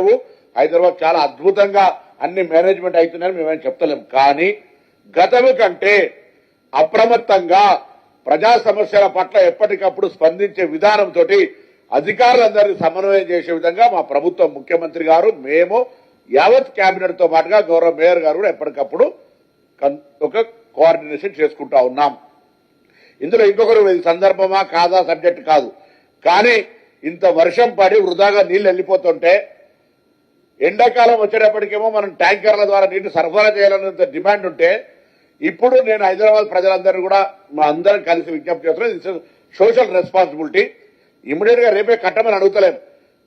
లేవు. హైదరాబాద్ చాలా అద్భుతంగా అన్ని మేనేజ్మెంట్ అవుతున్నాయని మేమేం చెప్తలేం. కానీ గతము కంటే అప్రమత్తంగా ప్రజా సమస్యల పట్ల ఎప్పటికప్పుడు స్పందించే విధానంతో అధికారులందరినీ సమన్వయం చేసే విధంగా మా ప్రభుత్వం ముఖ్యమంత్రి గారు మేము యావత్ కేబినెట్తో పాటుగా గౌరవ మేయర్ గారు కూడా ఎప్పటికప్పుడు ఒక కోఆర్డినేషన్ చేసుకుంటా ఉన్నాం. ఇందులో ఇంకొకరు ఇది సందర్భమా కాదా సబ్జెక్ట్ కాదు. కానీ ఇంత వర్షం పడి వృధాగా నీళ్ళు వెళ్ళిపోతుంటే ఎండాకాలం వచ్చేటప్పటికేమో మనం ట్యాంకర్ల ద్వారా నీటి సరఫరా చేయాలన్నంత డిమాండ్ ఉంటే ఇప్పుడు నేను హైదరాబాద్ ప్రజలందరూ కూడా మా అందరం కలిసి విజ్ఞప్తి చేస్తున్నాం. సోషల్ రెస్పాన్సిబిలిటీ ఇమీడియట్గా రేపే కట్టమని అడుగుతలేం.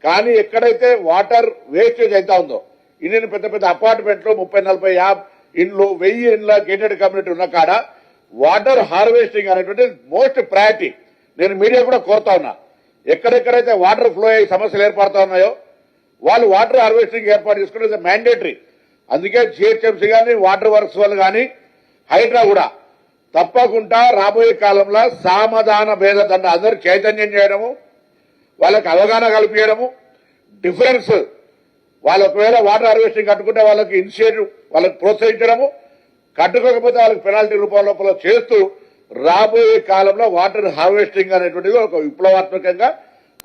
కానీ ఎక్కడైతే వాటర్ వేస్టేజ్ అవుతా ఉందో ఇండియన్ పెద్ద పెద్ద అపార్ట్మెంట్లు ముప్పై నలభై యాభై ఇండ్లు వెయ్యి ఇండ్ల గేటెడ్ కమ్యూనిటీ ఉన్న కాడ వాటర్ హార్వెస్టింగ్ అనేటువంటి మోస్ట్ ప్రయారిటీ నేను మీడియా కూడా కోరుతా ఉన్నా. ఎక్కడెక్కడైతే వాటర్ ఫ్లో అయ్యి సమస్యలు ఏర్పడతా ఉన్నాయో వాళ్ళు వాటర్ హార్వెస్టింగ్ ఏర్పాటు చేసుకునేది మ్యాండేటరీ అందుకే జిహెచ్ఎంసీ కానీ వాటర్ వర్క్స్ వాళ్ళు కానీ హైడ్రా కూడా తప్పకుండా రాబోయే కాలంలో సామధాన భేదదండ అందరూ చైతన్యం చేయడము వాళ్ళకి అవగాహన కల్పించడము డిఫరెన్స్ వాళ్ళు ఒకవేళ వాటర్ హార్వెస్టింగ్ కట్టుకుంటే వాళ్ళకి ఇనిషియేటివ్ వాళ్ళకి ప్రోత్సహించడము కట్టుకోకపోతే వాళ్ళకి పెనాల్టీ రూపంలోపల చేస్తూ రాబోయే కాలంలో వాటర్ హార్వెస్టింగ్ అనేటువంటిది ఒక విప్లవాత్మకంగా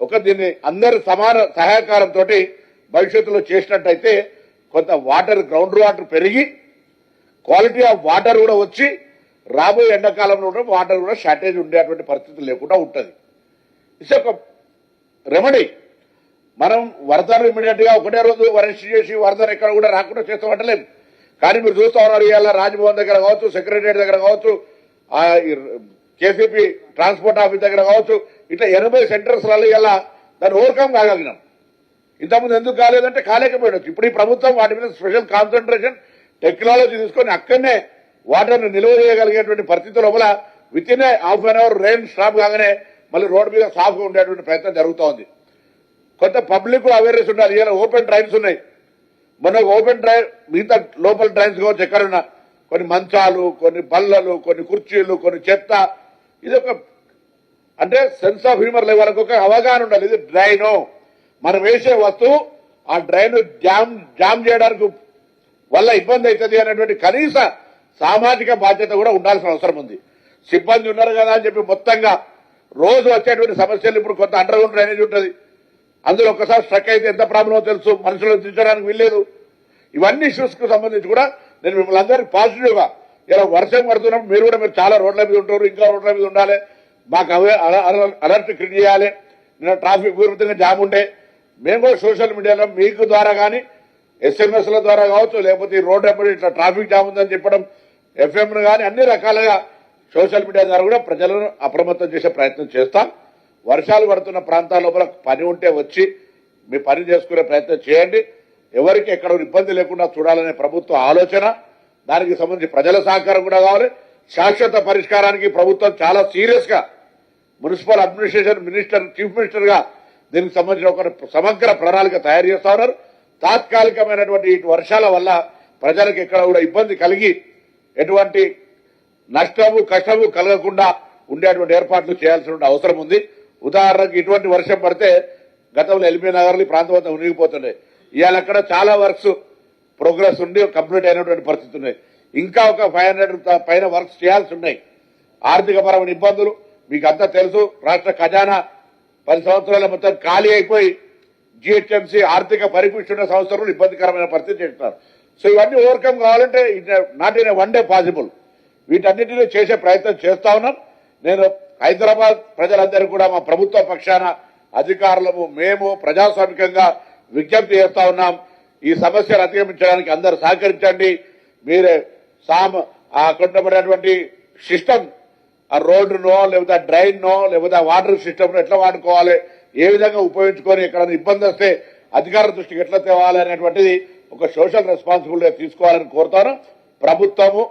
ఒక దీన్ని అందరి సమాన సహకారంతో భవిష్యత్తులో చేసినట్టయితే కొంత వాటర్ గ్రౌండ్ వాటర్ పెరిగి క్వాలిటీ ఆఫ్ వాటర్ కూడా వచ్చి రాబోయే ఎండాకాలంలో కూడా వాటర్ కూడా షార్టేజ్ ఉండేటువంటి పరిస్థితి లేకుండా ఉంటుంది. ఇట్స్ ఒక రెమెడీ మనం వరదలు ఇమీడియట్గా ఒకటే రోజు అరెస్ట్ చేసి వరదలు ఎక్కడ కూడా రాకుండా చేస్తామంటలేం. కానీ మీరు చూస్తా ఉన్నారు ఇవాళ రాజ్భవన్ దగ్గర కావచ్చు సెక్రటరియట్ దగ్గర కావచ్చు కేసీపీ ట్రాన్స్పోర్ట్ ఆఫీస్ దగ్గర కావచ్చు ఇట్లా ఎనభై సెంటర్స్లలో ఇలా దాన్ని ఓవర్కమ్ కాగలిగినాం. ఇంతకుముందు ఎందుకు కాలేదంటే కాలేకపోయాడు ఇప్పుడు ఈ ప్రభుత్వం వాటి మీద స్పెషల్ కాన్సన్ట్రేషన్ టెక్నాలజీ తీసుకొని అక్కడనే వాటర్ని నిల్వ చేయగలిగేటువంటి పరిస్థితి లోపల within half an hour rain stop కాగానే మళ్ళీ రోడ్డు మీద సాఫ్గా ఉండేటువంటి ప్రయత్నం జరుగుతూ ఉంది. కొంత పబ్లిక్ అవేర్నెస్ ఉండాలి. ఇలా ఓపెన్ ట్రైన్స్ ఉన్నాయి. మొన్న ఓపెన్ ట్రైన్ మిగతా లోపల ట్రైన్స్ కావచ్చు ఎక్కడున్నా కొన్ని మంచాలు కొన్ని బల్లలు కొన్ని కుర్చీలు కొన్ని చెత్త ఇది ఒక అంటే సెన్స్ ఆఫ్ హ్యూమర్ లెవెల్ ఒక అవగాహన ఉండాలి. ఇది డ్రైనో మనం వేసే వస్తువు ఆ డ్రైన్ జామ్ జామ్ చేయడానికి వల్ల ఇబ్బంది అవుతుంది అనేటువంటి కనీస సామాజిక బాధ్యత కూడా ఉండాల్సిన అవసరం ఉంది. సిబ్బంది ఉన్నారు కదా అని చెప్పి మొత్తంగా రోజు వచ్చేటువంటి సమస్యలు ఇప్పుడు కొంత అండర్ గ్రౌండ్ డ్రైనేజ్ ఉంటుంది. అందులో ఒకసారి స్ట్రక్ అయితే ఎంత ప్రాబ్లమో తెలుసు. మనుషులు దించడానికి వీల్లేదు. ఇవన్నీ ఇష్యూస్కు సంబంధించి కూడా నేను మిమ్మల్ని అందరికీ పాజిటివ్గా ఇలా వర్షం పడుతున్నప్పుడు మీరు కూడా మీరు చాలా రోడ్ల మీద ఉంటారు ఇంకా రోడ్ల మీద ఉండాలి. మాకు అవే అలర్ట్ క్రియేట్ చేయాలి. నిన్న ట్రాఫిక్ విపరీతంగా జామ్ ఉండే. మేము కూడా సోషల్ మీడియాలో మీకు ద్వారా కానీ ఎస్ఎంఎస్ల ద్వారా కావచ్చు లేకపోతే ఈ రోడ్ ఎప్పుడు ఇట్లా ట్రాఫిక్ జామ్ ఉందని చెప్పడం ఎఫ్ఎంను కానీ అన్ని రకాలుగా సోషల్ మీడియా ద్వారా కూడా ప్రజలను అప్రమత్తం చేసే ప్రయత్నం చేస్తాం. వర్షాలు పడుతున్న ప్రాంతాల లోపల పని ఉంటే వచ్చి మీ పని చేసుకునే ప్రయత్నం చేయండి. ఎవరికి ఎక్కడ ఇబ్బంది లేకుండా చూడాలనే ప్రభుత్వ ఆలోచన దానికి సంబంధించి ప్రజల సహకారం కూడా కావాలి. శాశ్వత పరిష్కారానికి ప్రభుత్వం చాలా సీరియస్గా మున్సిపల్ అడ్మినిస్ట్రేషన్ మినిస్టర్ చీఫ్ మినిస్టర్గా దీనికి సంబంధించిన ఒక సమగ్ర ప్రణాళిక తయారు చేస్తా ఉన్నారు. తాత్కాలికమైనటువంటి వర్షాల వల్ల ప్రజలకు ఎక్కడ కూడా ఇబ్బంది కలిగి ఎటువంటి నష్టము కష్టము కలగకుండా ఉండేటువంటి ఏర్పాట్లు చేయాల్సిన అవసరం ఉంది. ఉదాహరణకు ఇటువంటి వర్షం పడితే గతంలో ఎల్బీ నగర్లు ఈ ప్రాంతం అంతా ఉనిగిపోతుండే ఇవాళ అక్కడ చాలా వర్క్స్ ప్రోగ్రెస్ ఉండి కంప్లీట్ అయినటువంటి పరిస్థితి ఉన్నాయి. ఇంకా ఒక ఫైవ్ హండ్రెడ్ పైన వర్క్స్ చేయాల్సి ఉన్నాయి. ఆర్థిక పరమైన ఇబ్బందులు మీకు అంతా తెలుసు. రాష్ట్ర ఖజానా పది సంవత్సరాల మొత్తం ఖాళీ అయిపోయి జిహెచ్ఎంసీ ఆర్థిక పరిపుష్టి సంవత్సరంలో ఇబ్బందికరమైన పరిస్థితి చేస్తున్నారు. సో ఇవన్నీ ఓవర్కమ్ కావాలంటే not in one day possible. వీటన్నింటినీ చేసే ప్రయత్నం చేస్తా ఉన్నాం. నేను హైదరాబాద్ ప్రజలందరూ కూడా మా ప్రభుత్వ పక్షాన అధికారులము మేము ప్రజాస్వామికంగా విజ్ఞప్తి చేస్తా ఉన్నాం. ఈ సమస్యను అధిగమించడానికి అందరు సహకరించండి. మీరే సామ ఆ అక్కడ సిస్టమ్ ఆ రోడ్డునో లేకపోతే ఆ డ్రైన్నో లేకపోతే ఆ వాటర్ సిస్టమ్ ఎట్లా వాడుకోవాలి? ఏ విధంగా ఉపయోగించుకొని ఎక్కడైనా ఇబ్బంది వస్తే అధికార దృష్టికి ఎట్లా తేవాలి అనేటువంటిది ఒక సోషల్ రెస్పాన్సిబిలిటీ తీసుకోవాలని కోరుతాను. ప్రభుత్వము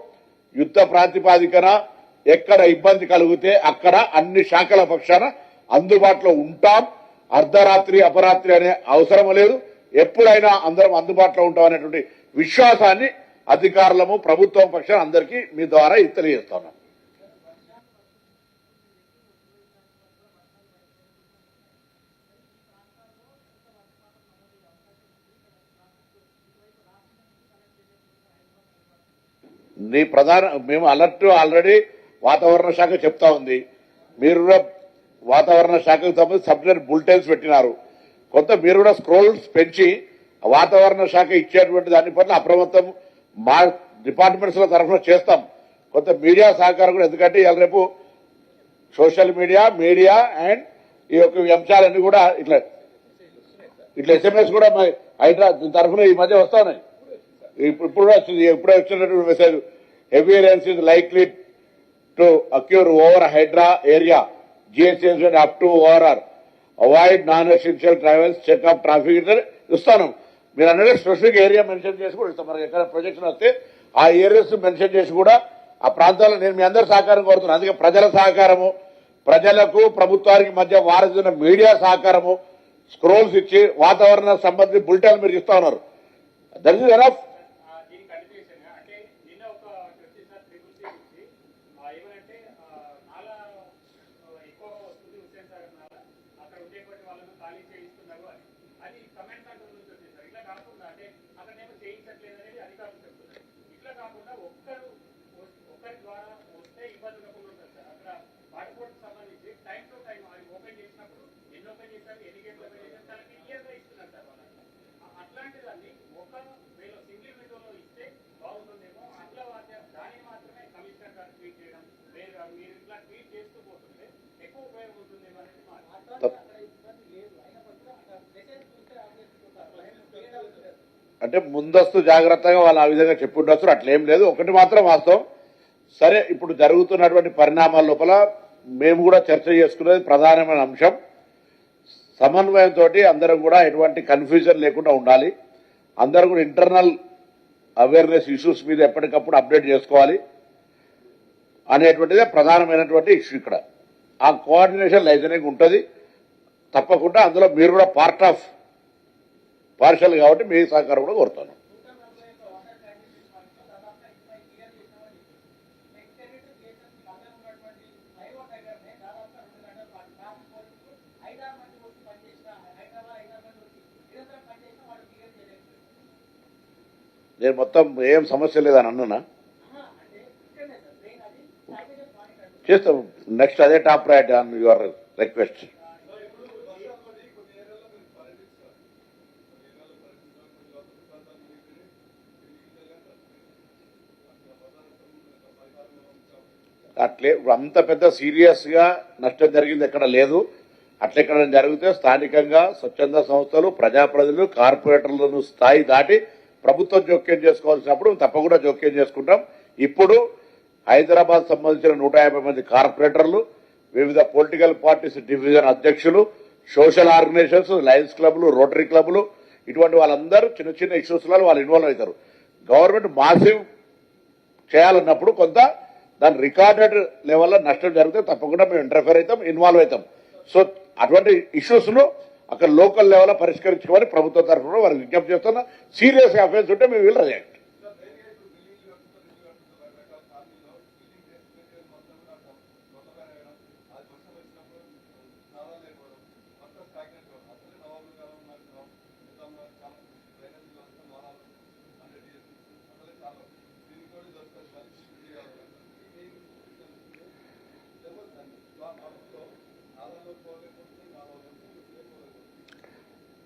యుద్ధ ప్రాతిపాదికన ఎక్కడ ఇబ్బంది కలిగితే అక్కడ అన్ని శాఖల పక్షాన అందుబాటులో ఉంటాం. అర్ధరాత్రి అపరాత్రి అనే అవసరం లేదు. ఎప్పుడైనా అందరం అందుబాటులో ఉంటాం అనేటువంటి విశ్వాసాన్ని అధికారులము ప్రభుత్వం పక్షాన అందరికీ మీ ద్వారా తెలియజేస్తున్నాం నీ ప్రధాన మేము అలర్ట్ ఆల్రెడీ వాతావరణ శాఖ చెప్తా ఉంది. మీరు కూడా వాతావరణ శాఖకు సంబంధించి సబ్జెక్ట్ బులెటిన్స్ పెట్టినారు. కొంత మీరు కూడా స్క్రోల్స్ పెంచి వాతావరణ శాఖ ఇచ్చేటువంటి దాని పట్ల అప్రమత్తం మా డిపార్ట్మెంట్స్ తరఫున చేస్తాం. కొంత మీడియా సహకారం కూడా ఎందుకంటే ఇవాళ రేపు సోషల్ మీడియా మీడియా అండ్ ఈ యొక్క అంశాలన్నీ కూడా ఇట్లా ఇట్లా ఎస్ఎంఎస్ కూడా మా తరఫున ఈ మధ్య వస్తా ఉన్నాయి ఇప్పుడు ఇప్పుడు కూడా వచ్చింది ఇప్పుడే వచ్చినటువంటి message heavy is likely to occur over HYDRAA area GSS up to over avoid non essential travels checkup traffic ఇస్తాను. మీరు అన్నట్టు స్పెసిఫిక్ ఏరియా మెన్షన్ చేసి కూడా ఇస్తాం. మనకి ఎక్కడ ప్రొజెక్షన్ వస్తే ఆ ఏరియాస్ మెన్షన్ చేసి కూడా ఆ ప్రాంతాల్లో నేను మీ అందరి సహకారం కోరుతున్నాను. అందుకే ప్రజల సహకారము ప్రజలకు ప్రభుత్వానికి మధ్య వారసున్న మీడియా సహకారము స్క్రోల్స్ ఇచ్చి వాతావరణ సంబంధించి బులెటిన్ మీరు ఇస్తా ఉన్నారు. దట్ ఇస్ ఎనఫ్ ఆ, దీని కంటిన్యూషన్గా అంటే నిన్న ఒక ప్రశ్న ట్రిపుల్ సి నుంచి ఆ, ఏమనంటే ఆ, నాలా ఆ, ఎక్కువగా వస్తుంది హుస్సేన్ సాగర్ నాలా అక్కడ ఉండేటువంటి వాళ్ళను ఖాళీ చేయిస్తున్నారు అని అది కమెంట్ కంట్రోల్ నుంచి వచ్చింది సార్ ఇట్లా కాకుండా అంటే అక్కడేమో చేయించట్లేదు అనేది అధికారులు చెప్తున్నారు ఇట్లా కాకుండా ఒక్కరు వస్- ఒక్కరి ద్వారా వస్తే ఇబ్బంది లేకుండా ఉంటుంది సార్ అక్కడ వాటర్ సంబంధించి టైం టు టైం అది ఓపెన్ చేసినప్పుడు ఎన్ని ఓపెన్ చేశారు ఎన్ని గేట్లు ఓపెన్ చేశారు చాలా క్లియర్గా ఇస్తున్నారు సార్ వాళ్ళకి అ- అట్లాంటి దాన్ని ఒక వేళ సింగిల్ విండోలో ఇస్తే బాగుంటుందేమో. అట్లా దానిని మాత్రమే కమిషనర్ గారు ట్వీట్ చేయడం వేరు. మీరు ఇట్లా ట్వీట్ చేస్తూ పోతుంటే ఎక్కువ ఉపయోగం ఉంటుందేమో అనేది మా అంటే ముందస్తు జాగ్రత్తగా వాళ్ళు ఆ విధంగా చెప్పి ఉండొచ్చు అట్లేం లేదు. ఒకటి మాత్రం వాస్తవం. సరే ఇప్పుడు జరుగుతున్నటువంటి పరిణామాల లోపల మేము కూడా చర్చ చేసుకునేది ప్రధానమైన అంశం. సమన్వయంతో అందరం కూడా ఎటువంటి కన్ఫ్యూజన్ లేకుండా ఉండాలి. అందరం కూడా ఇంటర్నల్ అవేర్నెస్ ఇష్యూస్ మీద ఎప్పటికప్పుడు అప్డేట్ చేసుకోవాలి. అనేటువంటిదే ప్రధానమైనటువంటి ఇష్యూ ఇక్కడ. ఆ కోఆర్డినేషన్ లైజనింగ్ ఉంటుంది. తప్పకుండా అందులో మీరు కూడా పార్ట్ ఆఫ్ పార్షల్ కాబట్టి మీ సహకారం కూడా కోరుతాను. నేను మొత్తం ఏం సమస్య లేదని అన్నానా? చేస్తాం. నెక్స్ట్ అదే top priority on your request అట్లే అంత పెద్ద సీరియస్గా నష్టం జరిగింది ఎక్కడ లేదు. అట్లా ఎక్కడ జరిగితే స్థానికంగా స్వచ్ఛంద సంస్థలు ప్రజాప్రతినిధులు కార్పొరేటర్లను స్థాయి దాటి ప్రభుత్వం జోక్యం చేసుకోవాల్సినప్పుడు తప్పకుండా జోక్యం చేసుకుంటాం. ఇప్పుడు హైదరాబాద్ సంబంధించిన నూట యాభై మంది కార్పొరేటర్లు వివిధ పొలిటికల్ పార్టీస్ డివిజన్ అధ్యక్షులు సోషల్ ఆర్గనైజేషన్స్ లయన్స్ క్లబ్లు రోటరీ క్లబ్లు ఇటువంటి వాళ్ళందరూ చిన్న చిన్న ఇష్యూస్లలో వాళ్ళు ఇన్వాల్వ్ అవుతారు. గవర్నమెంట్ మాసివ్ చేయాలన్నప్పుడు కొంత దాని రికార్డెడ్ లెవెల్లో నష్టం జరిగితే తప్పకుండా మేము ఇంటర్ఫేర్ అవుతాం ఇన్వాల్వ్ అవుతాం. సో అటువంటి ఇష్యూస్ను అక్కడ లోకల్ లెవెల్ పరిష్కరించుకోమని ప్రభుత్వ తరఫున వారికి విజ్ఞప్తి చేస్తున్నా. సీరియస్ అఫేర్స్ ఉంటే మేము విల్ రియాక్ట్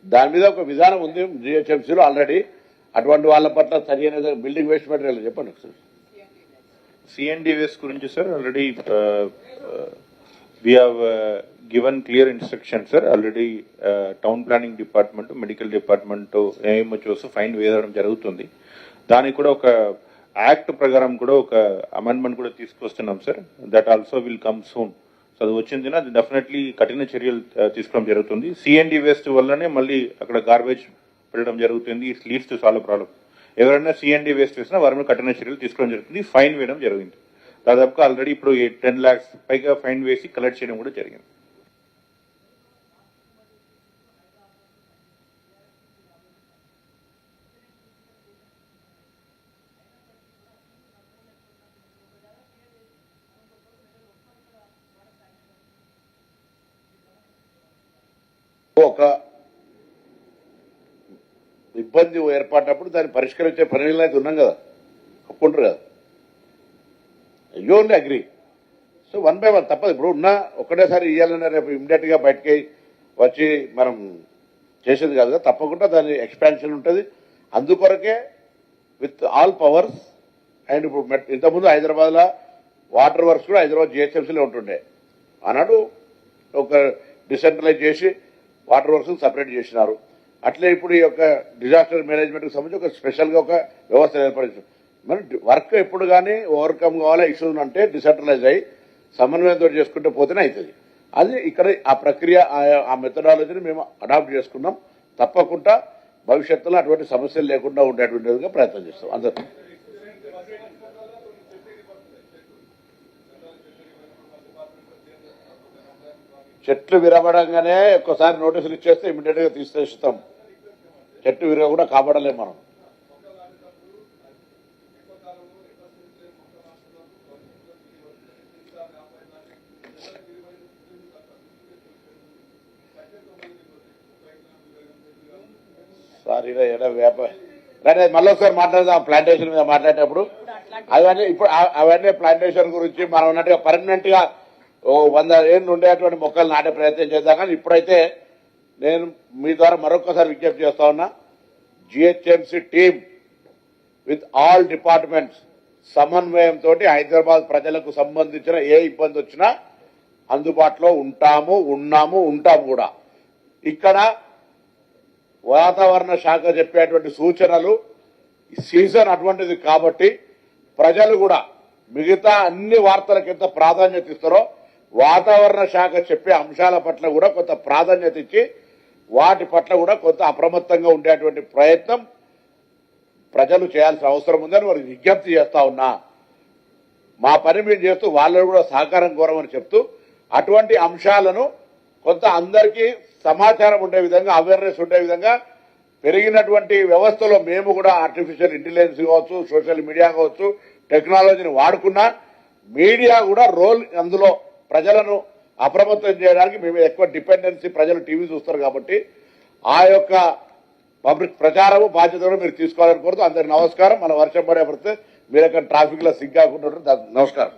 దాని మీద ఒక విధానం ఉంది. జిహెచ్ఎంసీలో ఆల్రెడీ అటువంటి వాళ్ళ పట్ల సరైన బిల్డింగ్ వేస్ట్ మెటీరియల్ చెప్పండి ఒకసారి. సిఎన్డివిఎస్ గురించి sir already we have given clear instruction sir already town planning department medical department AMHOs fine వేయడం జరుగుతుంది. దానికి కూడా ఒక యాక్ట్ ప్రకారం కూడా ఒక అమెండ్మెంట్ కూడా తీసుకొస్తున్నాం sir that also will come soon అది వచ్చింది అది డెఫినెట్లీ కఠిన చర్యలు తీసుకోవడం జరుగుతుంది. సిఎన్డి వేస్ట్ వల్లనే మళ్ళీ అక్కడ గార్బేజ్ పెట్టడం జరుగుతుంది. It's leads to solve problem ఎవరైనా సిఎన్డి వేస్ట్ వేసినా వారి మీద కఠిన చర్యలు తీసుకోవడం జరుగుతుంది. ఫైన్ వేయడం జరిగింది. దాదాపుగా ఆల్రెడీ ఇప్పుడు టెన్ లాక్స్ పైగా ఫైన్ వేసి కలెక్ట్ చేయడం కూడా జరిగింది. ఒక ఇబ్బంది ఏర్పడినప్పుడు దాన్ని పరిష్కరించే పనిలో అయితే ఉన్నాం కదా. ఒప్పుకుంటారు కదా. You only agree. So one by one తప్పదు. ఇప్పుడు ఉన్న ఒకటేసారి ఇవ్వాలనే రేపు ఇమ్మీడియట్గా బయటకి వచ్చి మనం చేసేది కాదు కదా. తప్పకుండా దాని ఎక్స్పాన్షన్ ఉంటుంది. అందుకొరకే విత్ ఆల్ పవర్స్ అండ్ ఇప్పుడు ఇంతకుముందు హైదరాబాద్లో వాటర్ వర్క్స్ కూడా హైదరాబాద్ జిహెచ్ఎంసీలో ఉంటుండే. ఆనాడు ఒక డిసెంట్రలైజ్ చేసి వాటర్ వర్క్స్ సపరేట్ చేసినారు. అట్లే ఇప్పుడు ఈ యొక్క డిజాస్టర్ మేనేజ్మెంట్కి సంబంధించి ఒక స్పెషల్గా ఒక వ్యవస్థ ఏర్పడించారు మరి వర్క్ ఎప్పుడు కానీ ఓవర్కమ్ కావాలా ఇష్యూస్ అంటే డిసెంట్రలైజ్ అయ్యి సమన్వయంతో చేసుకుంటూ పోతేనే అవుతుంది అది ఇక్కడ ఆ ప్రక్రియ ఆ- ఆ మెథడాలజీని మేము అడాప్ట్ చేసుకున్నాం. తప్పకుండా భవిష్యత్తులో అటువంటి సమస్యలు లేకుండా ఉండేటువంటి ప్రయత్నం చేస్తాం. అందరూ చెట్లు విరబడంగానే ఒక్కసారి నోటీసులు ఇచ్చేస్తే ఇమీడియట్గా తీసేస్తాం. చెట్టు విరగ కూడా కాపాడలేం మనం. సార్ ఇలా వ్యాపార మళ్ళీ ఒకసారి మాట్లాడదాం ప్లాంటేషన్ మీద మాట్లాడేటప్పుడు. అవన్నీ ఇప్పుడు అవన్నీ ప్లాంటేషన్ గురించి మనం ఉన్నట్టుగా పర్మనెంట్గా ఓ వంద ఏళ్ళు ఉండేటువంటి మొక్కలు నాటే ప్రయత్నం చేద్దాం. కానీ ఇప్పుడైతే నేను మీ ద్వారా మరొకసారి విజ్ఞప్తి చేస్తా ఉన్నా GHMC team with all departments సమన్వయంతో హైదరాబాద్ ప్రజలకు సంబంధించిన ఏ ఇబ్బంది వచ్చినా అందుబాటులో ఉంటాము ఉన్నాము ఉంటాము కూడా. ఇక్కడ వాతావరణ శాఖ చెప్పేటువంటి సూచనలు సీజన్ అటువంటిది కాబట్టి ప్రజలు కూడా మిగతా అన్ని వార్తలకు ఎంత ప్రాధాన్యత ఇస్తారో వాతావరణ శాఖ చెప్పే అంశాల పట్ల కూడా కొంత ప్రాధాన్యత ఇచ్చి వాటి పట్ల కూడా కొంత అప్రమత్తంగా ఉండేటువంటి ప్రయత్నం ప్రజలు చేయాల్సిన అవసరం ఉందని వారికి విజ్ఞప్తి చేస్తా ఉన్నా. మా పని మేము చేస్తూ వాళ్ళని కూడా సహకారం కోరమని చెప్తూ అటువంటి అంశాలను కొంత అందరికీ సమాచారం ఉండే విధంగా అవేర్నెస్ ఉండే విధంగా పెరిగినటువంటి వ్యవస్థలో మేము కూడా ఆర్టిఫిషియల్ ఇంటెలిజెన్స్ కావచ్చు సోషల్ మీడియా కావచ్చు టెక్నాలజీని వాడుకున్నా మీడియా కూడా రోల్ అందులో ప్రజలను అప్రమత్తం చేయడానికి మేము ఎక్కువ డిపెండెన్సీ ప్రజలు టీవీ చూస్తారు కాబట్టి ఆ యొక్క పబ్లిక్ ప్రచారము బాధ్యతను మీరు తీసుకోవాలని కోరుతూ అందరికి నమస్కారం. మన వర్షం పడే పడితే మీరు ఎక్కడ ట్రాఫిక్లో సిగ్గాకుండా నమస్కారం.